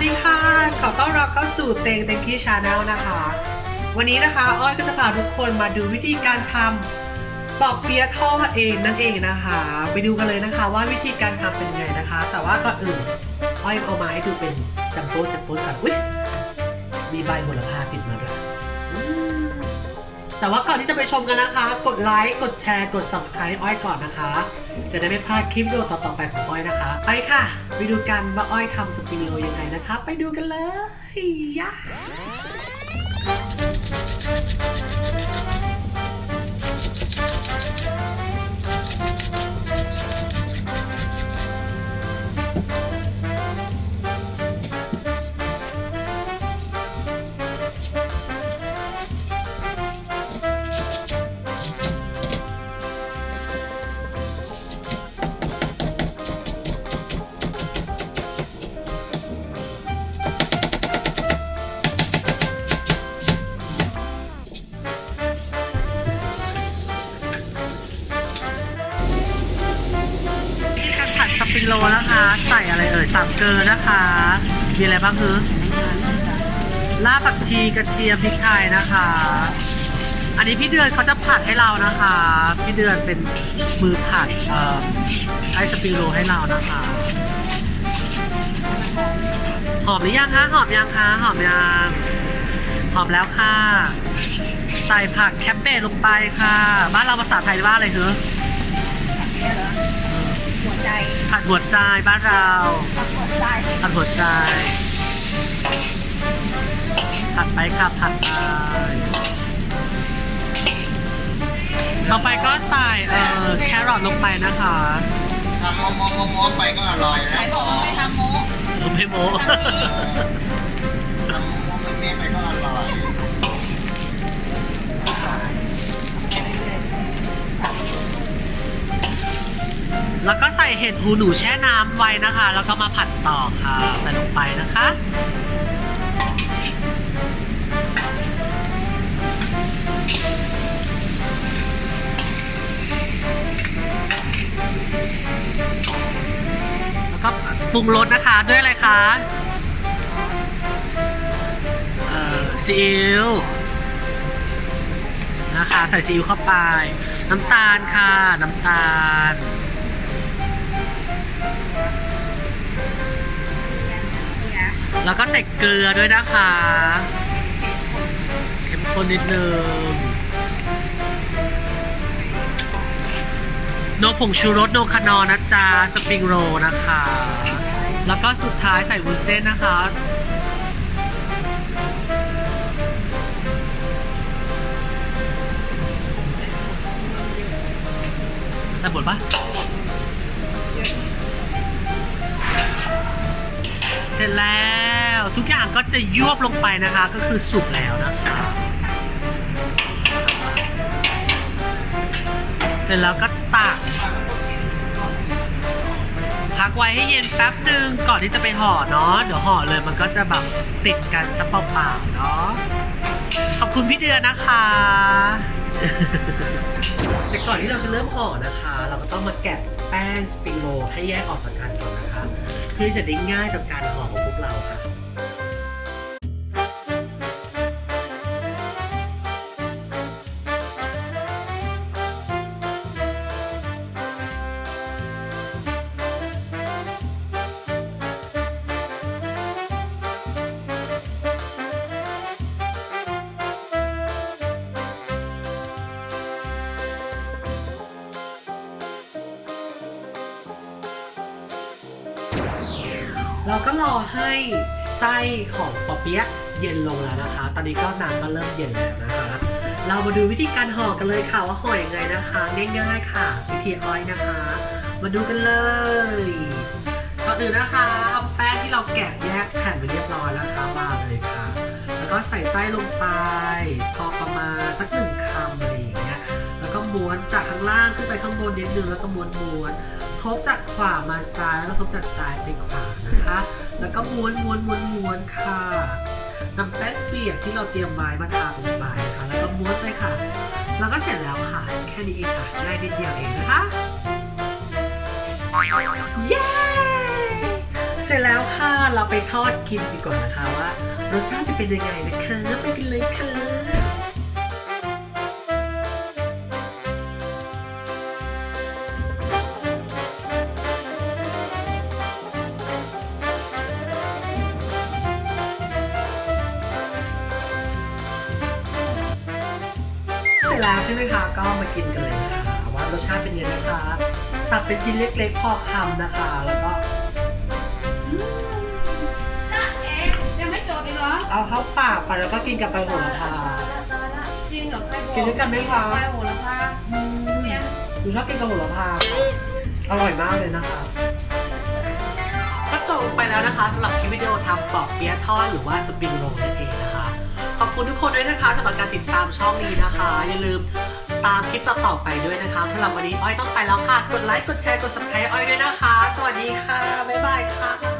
วัสดีค่ะ ขอต้อนรับเข้าสู่เตงเตงกี้ชาแนลนะคะ วันนี้นะคะ อ้อยก็จะพาทุกคนมาดูวิธีการทำปอกเปี๊ยะทอดเองนั่นเองนะคะ ไปดูกันเลยนะคะว่าวิธีการทำเป็นไงนะคะ แต่ว่าก่อนอื่น อ้อยเอามาให้ดูเป็นแซมเปิลแซมเปิลก่อนอุ้ยมีใบโหระพาติดมาด้วย แต่ว่าก่อนที่จะไปชมกันนะคะ กดไลค์กดแชร์กด subscribe อ้อยก่อนนะคะ จะได้ไม่พลาดคลิปวิดีโอต่อๆไปของอ้อยนะคะ ไปค่ะ ไปดูกันว่าอ้อยทำสปริโรลยังไงนะคะ ไปดูกันเลยย่า กิโรลนะคะ ใส่อะไรเอ่ยสามเกลือนะคะ มีอะไรบ้างคือลาบผักชีกระเทียมพริกไทยนะคะ อันนี้พี่เดือนเขาจะผัดให้เรานะคะ พี่เดือนเป็นมือผัดเอ่อไอสปิโรลให้เรานะคะหอมหรือยังคะหอมยังคะหอมยังหอมแล้วค่ะ ใส่ผักแคปเบตลงไปค่ะ บ้านเราภาษาไทยว่าอะไรคือ ผัดหัวใจบ้านเราหัวใจผัดหัวใจผัดไปค่ะผัดไปต่อไปก็ใส่เอ่อแครอทลงไปนะคะทำโมโมโมโมไปก็อร่อยไหนนะบอกว่าไม่ทำโมไม่โม้ทำโมโมเมไปก็อร่อย เห็ดหูหนูแช่น้ำไว้นะคะ แล้วก็มาผัดต่อค่ะใส่ลงไปนะคะแล้วก็ปรุงรสนะคะด้วยอะไรคะเอ่อซีอิ๊วนะคะ ใส่ซีอิ๊วเข้าไป น้ำตาลค่ะ น้ำตาล แล้วก็ใส่เกลือด้วยนะคะเข้มข้นนิดนึงโนผงชูรสโนคานอนะจ๊ะสปริงโรลนะคะ แล้วก็สุดท้ายใส่วุ้นเส้นนะคะใส่บดปะ ร็จแล้ว ทุกอย่างก็จะยวบลงไปนะคะ ก็คือสุกแล้วนะคะเสร็จแล้วก็ตักพักไว้ให้เย็นแป๊บหนึ่งก่อนที่จะไปห่อเนาะเดี๋ยวห่อเลยมันก็จะแบบติดกันซะเปล่าๆเนาะขอบคุณพี่เดือนนะคะแต่ก่อนที่เราจะเริ่มห่อนะคะ เราก็ต้องมาแกะแป้งสปริงโรลให้แยกออกจากกันก่อนนะคะ เพื่อจะได้ง่ายต่อการห่อของพวกเราค่ะ เราก็รอให้ไส้ของปอเปี๊ยะเย็นลงแล้วนะคะ ตอนนี้ก็น้ำก็เริ่มเย็นแล้วนะคะ เรามาดูวิธีการห่อกันเลยค่ะว่าห่ออยังไงนะคะง่ายๆค่ะ วิธีอ้อยนะคะ มาดูกันเลยก่อนอื่นนะคะเอาแป้งที่เราแกะแยกแผ่นไปเรียบร้อยแล้วนะคะมาเลยค่ะ แล้วก็ใส่ไส้ลงไป พอประมาณสักหนึ่งคำอะไรอย่างเงี้ยแล้วก็ม้วนจากข้างล่างขึ้นไปข้างบนนิดนึงแล้วก็ม้วนม้วน ทบจากขวามาซ้ายแล้วก็ทบจากซ้ายไปขวานะคะ แล้วก็ม้วนม้วนม้วนม้วนค่ะนำแป้งเปียกที่เราเตรียมไว้มาทาลงไปนะคะแล้วก็ม้วนไปค่ะ แล้วก็เสร็จแล้วค่ะ แค่นี้เองค่ะง่ายนิดเดียวเองนะคะเย้เสร็จแล้วค่ะเราไปทอดกินดีกว่านะคะว่ารสชาติจะเป็นยังไงนะคะไปกันเลยค่ะ แล้วใช่ไหมคะก็มากินกันเลยนะคะว่ารสชาติเป็นยังไงนะคะ ตัดเป็นชิ้นเล็กๆ พอคำนะคะ แล้วก็น่าเอ๊ะยังไม่จบอีกเหรอเอาเข้าปากไปแล้วก็กินกับใบโหระพาจริงเหรอใครบอกกินด้วยกันไหมคะใบโหระพาเนี่ยหนูชอบกินกับโหระพาค่ะอร่อยมากเลยนะคะ ก็จบลงไปแล้วนะคะสำหรับคลิปวิดีโอทำปอกเปี๊ยะทอดหรือว่าสปริงโรลนั่นเองนะคะ ขอบคุณทุกคนด้วยนะคะสำหรับการติดตามช่องนี้นะคะ อย่าลืมตามคลิปต่อๆไปด้วยนะคะสำหรับวันนี้อ้อยต้องไปแล้วค่ะ กดไลค์ กดแชร์ กด subscribe อ้อยด้วยนะคะ สวัสดีค่ะ บ๊ายบายค่ะ